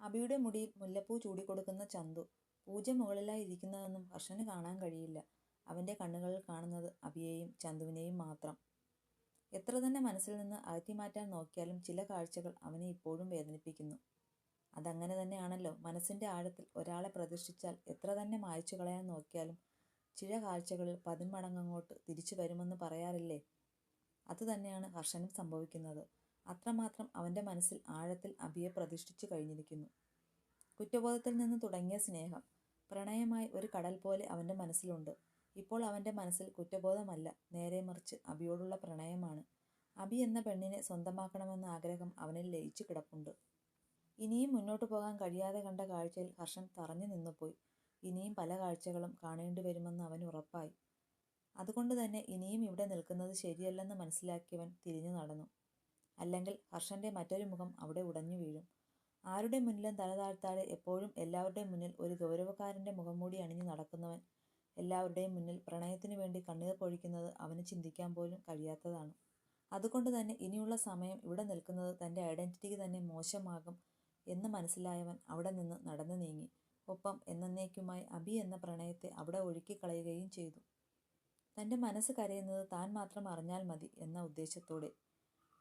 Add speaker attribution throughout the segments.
Speaker 1: അബിയുടെ മുടിയിൽ മുല്ലപ്പൂ ചൂടിക്കൊടുക്കുന്ന ചന്തു പൂജ മുകളിലായി ഇരിക്കുന്നതൊന്നും ഹർഷന് കാണാൻ കഴിയില്ല. അവന്റെ കണ്ണുകളിൽ കാണുന്നത് അബിയെയും ചന്തുവിനെയും മാത്രം. എത്ര തന്നെ മനസ്സിൽ നിന്ന് അകറ്റി മാറ്റാൻ നോക്കിയാലും ചില കാഴ്ചകൾ അവനെ ഇപ്പോഴും വേദനിപ്പിക്കുന്നു. അതങ്ങനെ തന്നെയാണല്ലോ മനസ്സിന്റെ ആഴത്തിൽ ഒരാളെ പ്രതിഷ്ഠിച്ചാൽ എത്ര തന്നെ മായ്ച്ചു കളയാൻ നോക്കിയാലും ചില കാഴ്ചകളിൽ പതിന്മടങ്ങങ്ങോട്ട് തിരിച്ചു വരുമെന്ന് പറയാറില്ലേ? അതുതന്നെയാണ് ഹർഷനും സംഭവിക്കുന്നത്. അത്രമാത്രം അവന്റെ മനസ്സിൽ ആഴത്തിൽ അബിയെ പ്രതിഷ്ഠിച്ചു കഴിഞ്ഞിരിക്കുന്നു. കുറ്റബോധത്തിൽ നിന്ന് തുടങ്ങിയ സ്നേഹം പ്രണയമായി ഒരു കടൽ പോലെ അവന്റെ മനസ്സിലുണ്ട്. ഇപ്പോൾ അവന്റെ മനസ്സിൽ കുറ്റബോധമല്ല നേരെ മറിച്ച് അബിയോടുള്ള പ്രണയമാണ്. അബി എന്ന പെണ്ണിനെ സ്വന്തമാക്കണമെന്ന ആഗ്രഹം അവനിൽ ലയിച്ചു കിടപ്പുണ്ട്. ഇനിയും മുന്നോട്ടു പോകാൻ കഴിയാതെ കണ്ട കാഴ്ചയിൽ ഹർഷൻ തറഞ്ഞു നിന്നുപോയി. ഇനിയും പല കാഴ്ചകളും കാണേണ്ടി വരുമെന്ന് അവൻ ഉറപ്പായി. അതുകൊണ്ട് തന്നെ ഇനിയും ഇവിടെ നിൽക്കുന്നത് ശരിയല്ലെന്ന് മനസ്സിലാക്കിയവൻ തിരിഞ്ഞു നടന്നു. അല്ലെങ്കിൽ ഹർഷന്റെ മറ്റൊരു മുഖം അവിടെ ഉടഞ്ഞു വീഴും. ആരുടെ മുന്നിലും തല താഴ്ത്താതെ എപ്പോഴും എല്ലാവരുടെയും മുന്നിൽ ഒരു ഗൗരവക്കാരന്റെ മുഖംമൂടി അണിഞ്ഞു നടക്കുന്നവൻ എല്ലാവരുടെയും മുന്നിൽ പ്രണയത്തിനു വേണ്ടി കണ്ണീർ പൊഴിക്കുന്നത് അവന് ചിന്തിക്കാൻ പോലും കഴിയാത്തതാണ്. അതുകൊണ്ട് തന്നെ ഇനിയുള്ള സമയം ഇവിടെ നിൽക്കുന്നത് തന്റെ ഐഡന്റിറ്റിക്ക് തന്നെ മോശമാകും എന്ന് മനസ്സിലായവൻ അവിടെ നിന്ന് നടന്നു നീങ്ങി. ഒപ്പം എന്നേക്കുമായി അബി എന്ന പ്രണയത്തെ അവിടെ ഒഴുക്കിക്കളയുകയും ചെയ്തു. തന്റെ മനസ്സ് കരയുന്നത് താൻ മാത്രം അറിഞ്ഞാൽ മതി എന്ന ഉദ്ദേശത്തോടെ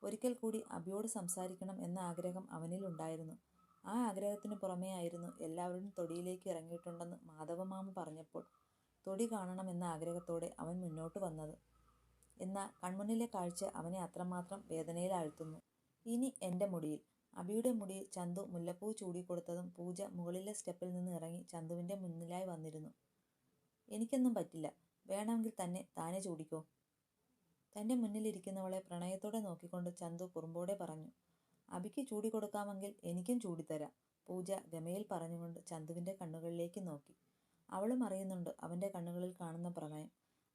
Speaker 1: ഒരിക്കൽ കൂടി അബിയോട് സംസാരിക്കണം എന്ന ആഗ്രഹം അവനിൽ ഉണ്ടായിരുന്നു. ആ ആഗ്രഹത്തിനു ആയിരുന്നു എല്ലാവരും തൊടിയിലേക്ക് ഇറങ്ങിയിട്ടുണ്ടെന്ന് മാധവമാമ പറഞ്ഞപ്പോൾ തൊടി കാണണമെന്ന ആഗ്രഹത്തോടെ അവൻ മുന്നോട്ട് വന്നത്. എന്നാൽ കൺമുന്നിലെ കാഴ്ച അവനെ അത്രമാത്രം വേദനയിലാഴ്ത്തുന്നു. ഇനി എന്റെ മുടിയിൽ. അബിയുടെ മുടിയിൽ ചന്തു മുല്ലപ്പൂ ചൂടിക്കൊടുത്തതും പൂജ മുകളിലെ സ്റ്റെപ്പിൽ നിന്ന് ഇറങ്ങി ചന്തുവിന്റെ മുന്നിലായി വന്നിരുന്നു. എനിക്കൊന്നും പറ്റില്ല. വേണമെങ്കിൽ തന്നെ താനെ ചൂടിക്കോ. തന്റെ മുന്നിലിരിക്കുന്നവളെ പ്രണയത്തോടെ നോക്കിക്കൊണ്ട് ചന്തു കുറുമ്പോടെ പറഞ്ഞു അബിക്ക് ചൂടി കൊടുക്കാമെങ്കിൽ എനിക്കും ചൂടിത്തരാം പൂജ ഗമയിൽ പറഞ്ഞുകൊണ്ട് ചന്തുവിന്റെ കണ്ണുകളിലേക്ക് നോക്കി. അവളും അറിയുന്നുണ്ട് അവന്റെ കണ്ണുകളിൽ കാണുന്ന പ്രണയം.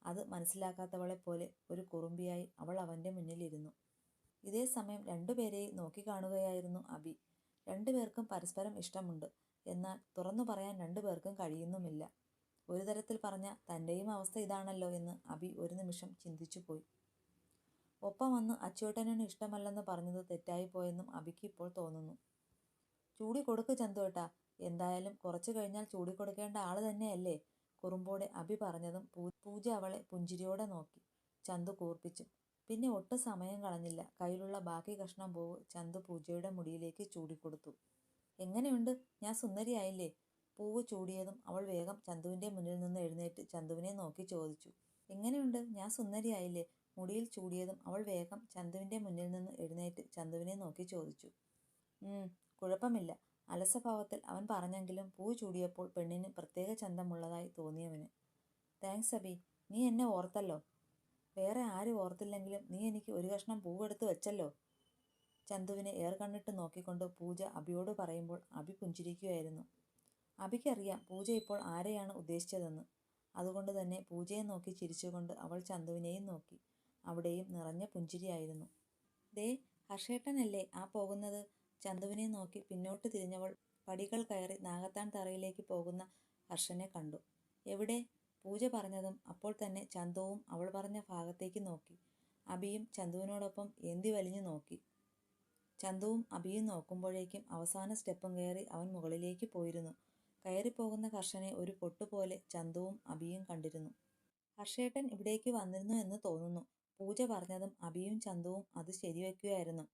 Speaker 1: അത് മനസ്സിലാക്കാത്തവളെ പോലെ ഒരു കുറുമ്പിയായി അവൾ അവന്റെ മുന്നിലിരുന്നു. ഇതേ സമയം രണ്ടുപേരെയും നോക്കിക്കാണുകയായിരുന്നു അബി. രണ്ടുപേർക്കും പരസ്പരം ഇഷ്ടമുണ്ട്. എന്നാൽ തുറന്നു പറയാൻ രണ്ടുപേർക്കും കഴിയുന്നുമില്ല. ഒരു തരത്തിൽ പറഞ്ഞ തന്റെയും അവസ്ഥ ഇതാണല്ലോ എന്ന് അബി ഒരു നിമിഷം ചിന്തിച്ചുപോയി. ഒപ്പം വന്ന് അച്ചോട്ടനു ഇഷ്ടമല്ലെന്ന് പറഞ്ഞത് തെറ്റായിപ്പോയെന്നും അബിക്ക് ഇപ്പോൾ തോന്നുന്നു. ചൂടി കൊടുക്ക് ചന്തുവേട്ടാ. എന്തായാലും കുറച്ചു കഴിഞ്ഞാൽ ചൂടി കൊടുക്കേണ്ട ആൾ തന്നെയല്ലേ? കുറുമ്പോടെ അബി പറഞ്ഞതും പൂജ അവളെ പുഞ്ചിരിയോടെ നോക്കി. ചന്തു കൂർപ്പിച്ചു. പിന്നെ ഒട്ടും സമയം കളഞ്ഞില്ല. കയ്യിലുള്ള ബാക്കി കഷ്ണം പൂവ് ചന്തു പൂജയുടെ മുടിയിലേക്ക് ചൂടിക്കൊടുത്തു എങ്ങനെയുണ്ട്? ഞാൻ സുന്ദരിയായില്ലേ? പൂവ് ചൂടിയതും അവൾ വേഗം ചന്തുവിന്റെ മുന്നിൽ നിന്ന് എഴുന്നേറ്റ് ചന്തുവിനെ നോക്കി ചോദിച്ചു. എങ്ങനെയുണ്ട്? ഞാൻ സുന്ദരിയായില്ലേ? മുടിയിൽ ചൂടിയതും അവൾ വേഗം ചന്തുവിന്റെ മുന്നിൽ നിന്ന് എഴുന്നേറ്റ് ചന്തുവിനെ നോക്കി ചോദിച്ചു. കുഴപ്പമില്ല. അലസഭാവത്തിൽ അവൻ പറഞ്ഞെങ്കിലും പൂ ചൂടിയപ്പോൾ പെണ്ണിന് പ്രത്യേക ചന്തമുള്ളതായി തോന്നിയവന്. താങ്ക്സ് അബി നീ എന്നെ ഓർത്തല്ലോ. വേറെ ആരും ഓർത്തില്ലെങ്കിലും നീ എനിക്ക് ഒരു കഷ്ണം പൂവെടുത്ത് വെച്ചല്ലോ. ചന്തുവിനെ ഏർ കണ്ണിട്ട് നോക്കിക്കൊണ്ട് പൂജ അബിയോട് പറയുമ്പോൾ അബി പുഞ്ചിരിക്കുകയായിരുന്നു. അബിക്കറിയാം പൂജ ഇപ്പോൾ ആരെയാണ് ഉദ്ദേശിച്ചതെന്ന്. അതുകൊണ്ട് തന്നെ പൂജയെ നോക്കി ചിരിച്ചുകൊണ്ട് അവൾ ചന്തുവിനെയും നോക്കി. അവിടെയും നിറഞ്ഞ പുഞ്ചിരിയായിരുന്നു. ദേ ഹർഷേട്ടനല്ലേ ആ പോകുന്നത്? ചന്തുവിനെ നോക്കി പിന്നോട്ട് തിരിഞ്ഞവൾ പടികൾ കയറി നാഗത്താൻ തറയിലേക്ക് പോകുന്ന ഹർഷനെ കണ്ടു. എവിടെ? പൂജ പറഞ്ഞതും അപ്പോൾ തന്നെ ചന്തുവും അവൾ പറഞ്ഞ ഭാഗത്തേക്ക് നോക്കി. അബിയും ചന്തുവിനോടൊപ്പം ഏന്തി വലിഞ്ഞു നോക്കി. ചന്തുവും അബിയും നോക്കുമ്പോഴേക്കും അവസാന സ്റ്റെപ്പും കയറി അവൻ മുകളിലേക്ക് പോയിരുന്നു. കയറിപ്പോകുന്ന കർഷനെ ഒരു പൊട്ടുപോലെ ചന്തുവും അബിയും കണ്ടിരുന്നു. ഹർഷേട്ടൻ ഇവിടേക്ക് വന്നിരുന്നു എന്ന് തോന്നുന്നു. പൂജ പറഞ്ഞതും അബിയും ചന്തുവും അത് ശരിവെക്കുകയായിരുന്നു.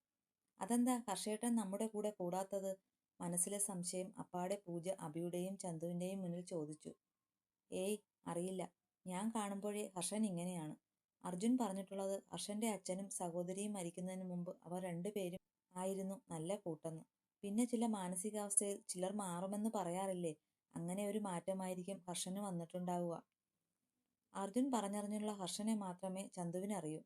Speaker 1: അതെന്താ ഹർഷേട്ടൻ നമ്മുടെ കൂടെ കൂടാത്തത്? മനസ്സിലെ സംശയം അപ്പാടെ പൂജ അബിയുടെയും ചന്തുവിന്റെയും മുന്നിൽ ചോദിച്ചു. ഏയ് അറിയില്ല. ഞാൻ കാണുമ്പോഴേ ഹർഷൻ ഇങ്ങനെയാണ്. അർജുൻ പറഞ്ഞിട്ടുള്ളത് ഹർഷന്റെ അച്ഛനും സഹോദരിയും മരിക്കുന്നതിന് മുമ്പ് അവർ രണ്ടുപേരും ആയിരുന്നു നല്ല കൂട്ടെന്ന്. പിന്നെ ചില മാനസികാവസ്ഥയിൽ ചിലർ മാറുമെന്ന് പറയാറില്ലേ? അങ്ങനെ ഒരു മാറ്റമായിരിക്കും ഹർഷന് വന്നിട്ടുണ്ടാവുക. അർജുൻ പറഞ്ഞറിഞ്ഞുള്ള ഹർഷനെ മാത്രമേ ചന്തുവിന് അറിയൂ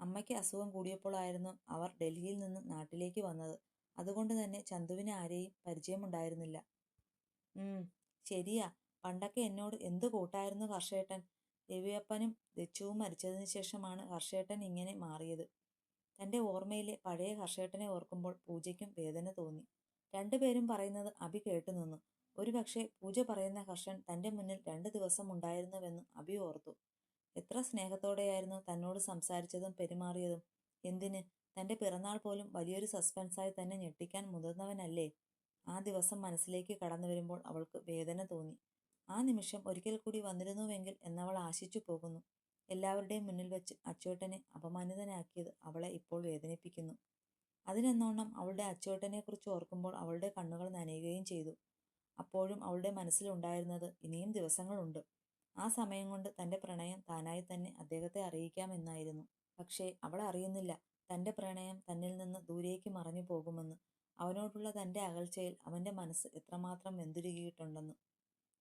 Speaker 1: അമ്മയ്ക്ക് അസുഖം കൂടിയപ്പോഴായിരുന്നു അവർ ഡൽഹിയിൽ നിന്ന് നാട്ടിലേക്ക് വന്നത്. അതുകൊണ്ട് തന്നെ ചന്തുവിന് ആരെയും പരിചയമുണ്ടായിരുന്നില്ല. ഉം ശരിയാ. പണ്ടൊക്കെ എന്നോട് എന്ത് കൂട്ടായിരുന്നു ഹർഷേട്ടൻ? രവിയപ്പനും ദച്ചുവും മരിച്ചതിന് ശേഷമാണ് ഹർഷേട്ടൻ ഇങ്ങനെ മാറിയത്. തന്റെ ഓർമ്മയിലെ പഴയ ഹർഷേട്ടനെ ഓർക്കുമ്പോൾ പൂജയ്ക്കും വേദന തോന്നി. രണ്ടുപേരും പറയുന്നത് അഭി കേട്ടു നിന്നു ഒരുപക്ഷെ പൂജ പറയുന്ന ഹർഷൻ തന്റെ മുന്നിൽ രണ്ടു ദിവസം ഉണ്ടായിരുന്നുവെന്ന് അഭി ഓർത്തു. എത്ര സ്നേഹത്തോടെയായിരുന്നു തന്നോട് സംസാരിച്ചതും പെരുമാറിയതും. എന്തിന്? തന്റെ പിറന്നാൾ പോലും വലിയൊരു സസ്പെൻസായി തന്നെ ഞെട്ടിക്കാൻ മുതിർന്നവനല്ലേ? ആ ദിവസം മനസ്സിലേക്ക് കടന്നു വരുമ്പോൾ അവൾക്ക് വേദന തോന്നി. ആ നിമിഷം ഒരിക്കൽ കൂടി വന്നിരുന്നുവെങ്കിൽ എന്നവൾ ആശിച്ചു പോകുന്നു. എല്ലാവരുടെയും മുന്നിൽ വെച്ച് അച്ചോട്ടനെ അപമാനിതനാക്കിയത് അവളെ ഇപ്പോൾ വേദനിപ്പിക്കുന്നു. അതിനെന്നോണം അവളുടെ അച്ചോട്ടനെക്കുറിച്ച് ഓർക്കുമ്പോൾ അവളുടെ കണ്ണുകൾ നനയുകയും ചെയ്തു. അപ്പോഴും അവളുടെ മനസ്സിലുണ്ടായിരുന്നത് ഇനിയും ദിവസങ്ങളുണ്ട്. ആ സമയം കൊണ്ട് തന്റെ പ്രണയം താനായി തന്നെ അദ്ദേഹത്തെ അറിയിക്കാമെന്നായിരുന്നു പക്ഷേ അവൾ അറിയുന്നില്ല. തന്റെ പ്രണയം തന്നിൽ നിന്ന് ദൂരേക്ക് മറഞ്ഞു പോകുമെന്ന്. അവനോടുള്ള തന്റെ അകൽച്ചയിൽ അവന്റെ മനസ്സ് എത്രമാത്രം വെന്തുരുകിയിട്ടുണ്ടെന്ന്.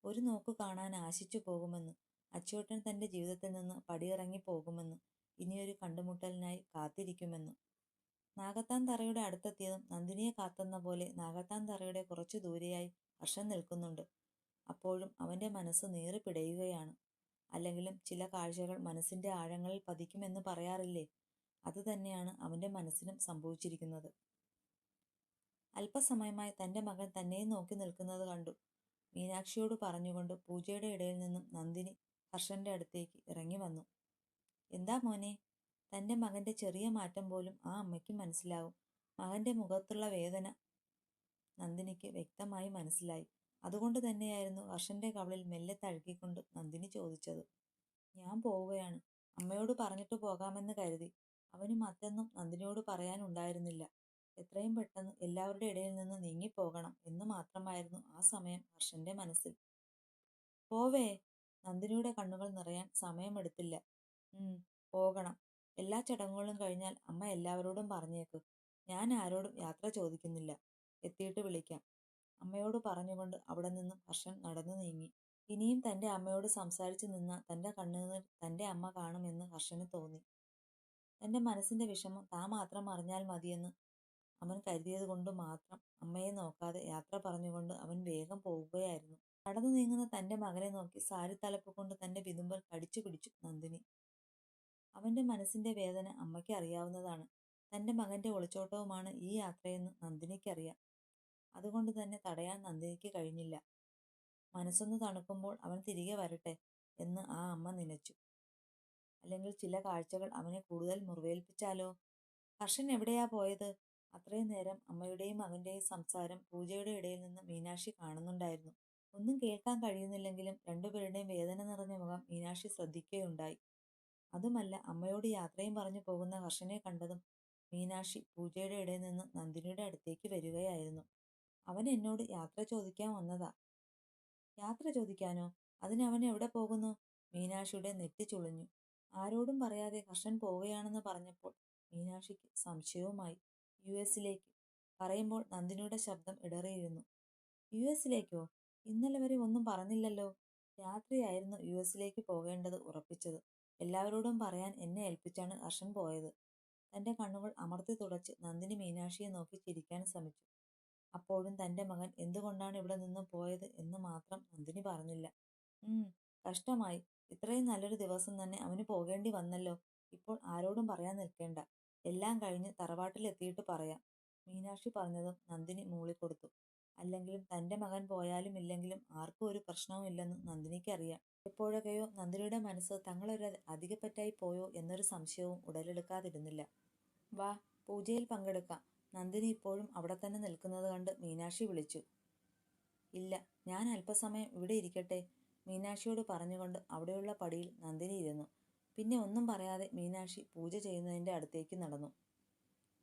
Speaker 1: ഒരു നോക്ക് കാണാൻ ആശിച്ചു പോകുമെന്ന്. അച്ചോട്ടൻ തന്റെ ജീവിതത്തിൽ നിന്ന് പടിയിറങ്ങി പോകുമെന്ന്. ഇനിയൊരു കണ്ടുമുട്ടലിനായി കാത്തിരിക്കുമെന്ന്. നാഗത്താൻ തറയുടെ അടുത്തെത്തിയതും നന്ദിനിയെ കാത്തെന്ന പോലെ നാഗത്താൻ തറയുടെ കുറച്ചു ദൂരെയായി ഹർഷൻ നിൽക്കുന്നുണ്ട്. അപ്പോഴും അവന്റെ മനസ്സ് നീറി പിടയുകയാണ്. അല്ലെങ്കിലും ചില കാഴ്ചകൾ മനസ്സിന്റെ ആഴങ്ങളിൽ പതിക്കുമെന്ന് പറയാറില്ലേ? അത് തന്നെയാണ് അവന്റെ മനസ്സിനും സംഭവിച്ചിരിക്കുന്നത്. അല്പസമയമായി തന്റെ മകൻ തന്നെയും നോക്കി നിൽക്കുന്നത് കണ്ടു. മീനാക്ഷിയോട് പറഞ്ഞുകൊണ്ട് പൂജയുടെ ഇടയിൽ നിന്നും നന്ദിനി ഹർഷന്റെ അടുത്തേക്ക് ഇറങ്ങി വന്നു. എന്താ മോനെ? തന്റെ മകന്റെ ചെറിയ മാറ്റം പോലും ആ അമ്മയ്ക്ക് മനസ്സിലാവും. മകന്റെ മുഖത്തുള്ള വേദന നന്ദിനിക്ക് വ്യക്തമായി മനസ്സിലായി. അതുകൊണ്ട് തന്നെയായിരുന്നു ഹർഷന്റെ കവളിൽ മെല്ലെ തഴുകിക്കൊണ്ട് നന്ദിനി ചോദിച്ചത്. ഞാൻ പോവുകയാണ്. അമ്മയോട് പറഞ്ഞിട്ട് പോകാമെന്ന് കരുതി. അവന് മറ്റൊന്നും നന്ദിനിയോട് പറയാനുണ്ടായിരുന്നില്ല. എത്രയും പെട്ടെന്ന് എല്ലാവരുടെ ഇടയിൽ നിന്ന് നീങ്ങിപ്പോകണം എന്ന് മാത്രമായിരുന്നു ആ സമയം ഹർഷന്റെ മനസ്സിൽ. പോവേ. നന്ദിനിയുടെ കണ്ണുകൾ നിറയാൻ സമയമെടുത്തില്ല. ഉം പോകണം. എല്ലാ ചടങ്ങുകളും കഴിഞ്ഞാൽ അമ്മ എല്ലാവരോടും പറഞ്ഞേക്ക്. ഞാൻ ആരോടും യാത്ര ചോദിക്കുന്നില്ല. എത്തിയിട്ട് വിളിക്കാം. അമ്മയോട് പറഞ്ഞുകൊണ്ട് അവിടെ നിന്നും ഹർഷൻ നടന്നു നീങ്ങി. ഇനിയും തന്റെ അമ്മയോട് സംസാരിച്ചു നിന്ന തന്റെ കണ്ണുനീർ തന്റെ അമ്മ കാണുമെന്ന് ഹർഷന് തോന്നി. തന്റെ മനസ്സിന്റെ വിഷമം താൻ മാത്രം അറിഞ്ഞാൽ മതിയെന്ന് അവൻ കരുതിയത് കൊണ്ട് മാത്രം അമ്മയെ നോക്കാതെ യാത്ര പറഞ്ഞുകൊണ്ട് അവൻ വേഗം പോവുകയായിരുന്നു. നടന്നു നീങ്ങുന്ന തന്റെ മകനെ നോക്കി സാരി തലപ്പ് കൊണ്ട് തന്റെ വിതുമ്പൽ കടിച്ചു പിടിച്ചു നന്ദിനി. അവന്റെ മനസ്സിന്റെ വേദന അമ്മയ്ക്ക് അറിയാവുന്നതാണ്. തന്റെ മകന്റെ ഒളിച്ചോട്ടവുമാണ് ഈ യാത്രയെന്ന് നന്ദിനിക്കറിയാം. അതുകൊണ്ട് തന്നെ തടയാൻ നന്ദിനിക്ക് കഴിഞ്ഞില്ല. മനസ്സൊന്ന് തണുക്കുമ്പോൾ അവൻ തിരികെ വരട്ടെ എന്ന് ആ അമ്മ നനച്ചു. അല്ലെങ്കിൽ ചില കാഴ്ചകൾ അവനെ കൂടുതൽ മുറിവേൽപ്പിച്ചാലോ? ഹർഷൻ എവിടെയാ പോയത്? അത്രയും നേരം അമ്മയുടെയും മകന്റെയും സംസാരം പൂജയുടെ ഇടയിൽ നിന്ന് മീനാക്ഷി കാണുന്നുണ്ടായിരുന്നു. ഒന്നും കേൾക്കാൻ കഴിയുന്നില്ലെങ്കിലും രണ്ടുപേരുടെയും വേദന നിറഞ്ഞ മുഖം മീനാക്ഷി ശ്രദ്ധിക്കുകയുണ്ടായി. അതുമല്ല അമ്മയോട് യാത്രയും പറഞ്ഞു പോകുന്ന ഹർഷനെ കണ്ടതും മീനാക്ഷി പൂജയുടെ ഇടയിൽ നിന്ന് നന്ദിനിയുടെ അടുത്തേക്ക് വരികയായിരുന്നു. അവൻ എന്നോട് യാത്ര ചോദിക്കാൻ വന്നതാ. യാത്ര ചോദിക്കാനോ? അതിന് അവൻ എവിടെ പോകുന്നു? മീനാക്ഷിയുടെ നെറ്റി ചുളിഞ്ഞു. ആരോടും പറയാതെ ഹർഷൻ പോവുകയാണെന്ന് പറഞ്ഞപ്പോൾ മീനാക്ഷിക്ക് സംശയവുമായി. യു എസിലേക്ക് പറയുമ്പോൾ നന്ദിനിയുടെ ശബ്ദം ഇടറിയിരുന്നു. യു എസിലേക്കോ? ഇന്നലെ വരെ ഒന്നും പറഞ്ഞില്ലല്ലോ. രാത്രിയായിരുന്നു യു എസിലേക്ക് പോകേണ്ടത് ഉറപ്പിച്ചത്. എല്ലാവരോടും പറയാൻ എന്നെ ഏൽപ്പിച്ചാണ് ഹർഷൻ പോയത്. തന്റെ കണ്ണുകൾ അമർത്തി തുടച്ച് നന്ദിനി മീനാക്ഷിയെ നോക്കി ചിരിക്കാൻ ശ്രമിച്ചു. അപ്പോഴും തന്റെ മകൻ എന്തുകൊണ്ടാണ് ഇവിടെ നിന്ന് പോയത് എന്ന് മാത്രം നന്ദിനി പറഞ്ഞില്ല. ഉം കഷ്ടമായി. ഇത്രയും നല്ലൊരു ദിവസം തന്നെ അവന് പോകേണ്ടി വന്നല്ലോ. ഇപ്പോൾ ആരോടും പറയാൻ നിൽക്കേണ്ട. എല്ലാം കഴിഞ്ഞ് തറവാട്ടിലെത്തിയിട്ട് പറയാം. മീനാക്ഷി പറഞ്ഞതും നന്ദിനി മൂളിക്കൊടുത്തു. അല്ലെങ്കിലും തന്റെ മകൻ പോയാലും ഇല്ലെങ്കിലും ആർക്കും ഒരു പ്രശ്നവുമില്ലെന്ന് നന്ദിനിക്കറിയാം. എപ്പോഴൊക്കെയോ നന്ദിനിയുടെ മനസ്സ് തങ്ങളൊരു അധികപ്പറ്റായി പോയോ എന്നൊരു സംശയവും ഉടലെടുക്കാതിരുന്നില്ല. വാ പൂജയിൽ പങ്കെടുക്കാം. നന്ദിനി ഇപ്പോഴും അവിടെ തന്നെ നിൽക്കുന്നത് കണ്ട് മീനാക്ഷി വിളിച്ചു. ഇല്ല ഞാൻ അല്പസമയം ഇവിടെ ഇരിക്കട്ടെ മീനാക്ഷിയോട് പറഞ്ഞുകൊണ്ട് അവിടെയുള്ള പടിയിൽ നന്ദിനി ഇരുന്നു. പിന്നെ ഒന്നും പറയാതെ മീനാക്ഷി പൂജ ചെയ്യുന്നതിന്റെ അടുത്തേക്ക് നടന്നു.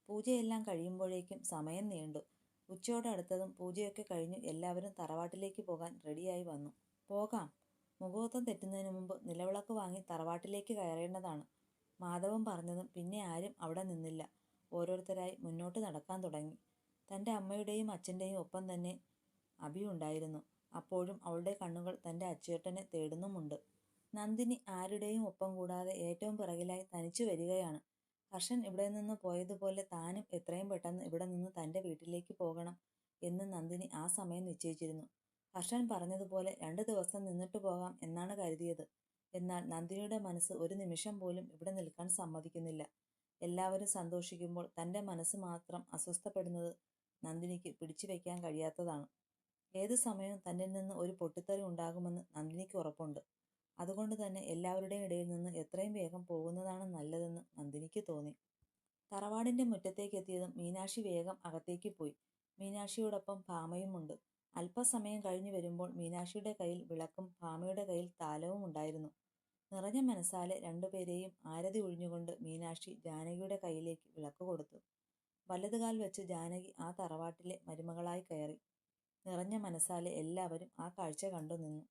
Speaker 1: പൂജയെല്ലാം കഴിയുമ്പോഴേക്കും സമയം നീണ്ടു. ഉച്ചയോടെ അടുത്തതും പൂജയൊക്കെ കഴിഞ്ഞു എല്ലാവരും തറവാട്ടിലേക്ക് പോകാൻ റെഡിയായി വന്നു. പോകാം. മുഖോത്തം തെറ്റുന്നതിന് മുമ്പ് നിലവിളക്ക് വാങ്ങി തറവാട്ടിലേക്ക് കയറേണ്ടതാണ്. മാധവൻ പറഞ്ഞതും പിന്നെ ആരും അവിടെ നിന്നില്ല. ഓരോരുത്തരായി മുന്നോട്ട് നടക്കാൻ തുടങ്ങി. തന്റെ അമ്മയുടെയും അച്ഛന്റെയും ഒപ്പം തന്നെ അഭി ഉണ്ടായിരുന്നു. അപ്പോഴും അവളുടെ കണ്ണുകൾ തന്റെ അച്ചേട്ടനെ തേടുന്നുമുണ്ട്. നന്ദിനി ആരുടെയും ഒപ്പം കൂടാതെ ഏറ്റവും പിറകിലായി തനിച്ചു വരികയാണ്. ഹർഷൻ ഇവിടെ നിന്ന് പോയതുപോലെ താനും എത്രയും പെട്ടെന്ന് ഇവിടെ നിന്ന് തന്റെ വീട്ടിലേക്ക് പോകണം എന്ന് നന്ദിനി ആ സമയം നിശ്ചയിച്ചിരുന്നു. ഹർഷൻ പറഞ്ഞതുപോലെ രണ്ട് ദിവസം നിന്നിട്ട് പോകാം എന്നാണ് കരുതിയത്. എന്നാൽ നന്ദിനിയുടെ മനസ്സ് ഒരു നിമിഷം പോലും ഇവിടെ നിൽക്കാൻ സമ്മതിക്കുന്നില്ല. എല്ലാവരും സന്തോഷിക്കുമ്പോൾ തന്റെ മനസ്സ് മാത്രം അസ്വസ്ഥപ്പെടുന്നത് നന്ദിനിക്ക് പിടിച്ചു വയ്ക്കാൻ കഴിയാത്തതാണ്. ഏത് സമയവും തന്നിൽ നിന്ന് ഒരു പൊട്ടിത്തെറി ഉണ്ടാകുമെന്ന് നന്ദിനിക്ക് ഉറപ്പുണ്ട്. അതുകൊണ്ട് തന്നെ എല്ലാവരുടെയും ഇടയിൽ നിന്ന് എത്രയും വേഗം പോകുന്നതാണ് നല്ലതെന്ന് നന്ദിനിക്ക് തോന്നി. തറവാടിന്റെ മുറ്റത്തേക്ക് എത്തിയതും മീനാക്ഷി വേഗം അകത്തേക്ക് പോയി. മീനാക്ഷിയോടൊപ്പം ഭാമയുമുണ്ട് അല്പസമയം കഴിഞ്ഞു വരുമ്പോൾ മീനാക്ഷിയുടെ കയ്യിൽ വിളക്കും ഭാമയുടെ കയ്യിൽ താലവും ഉണ്ടായിരുന്നു. നിറഞ്ഞ മനസ്സാലെ രണ്ടുപേരെയും ആരതി ഒഴിഞ്ഞുകൊണ്ട് മീനാക്ഷി ജാനകിയുടെ കയ്യിലേക്ക് വിളക്ക് കൊടുത്തു. വലതുകാൽ വെച്ച് ജാനകി ആ തറവാട്ടിലെ മരുമകളായി കയറി. നിറഞ്ഞ മനസ്സാലെ എല്ലാവരും ആ കാഴ്ച കണ്ടു നിന്നു.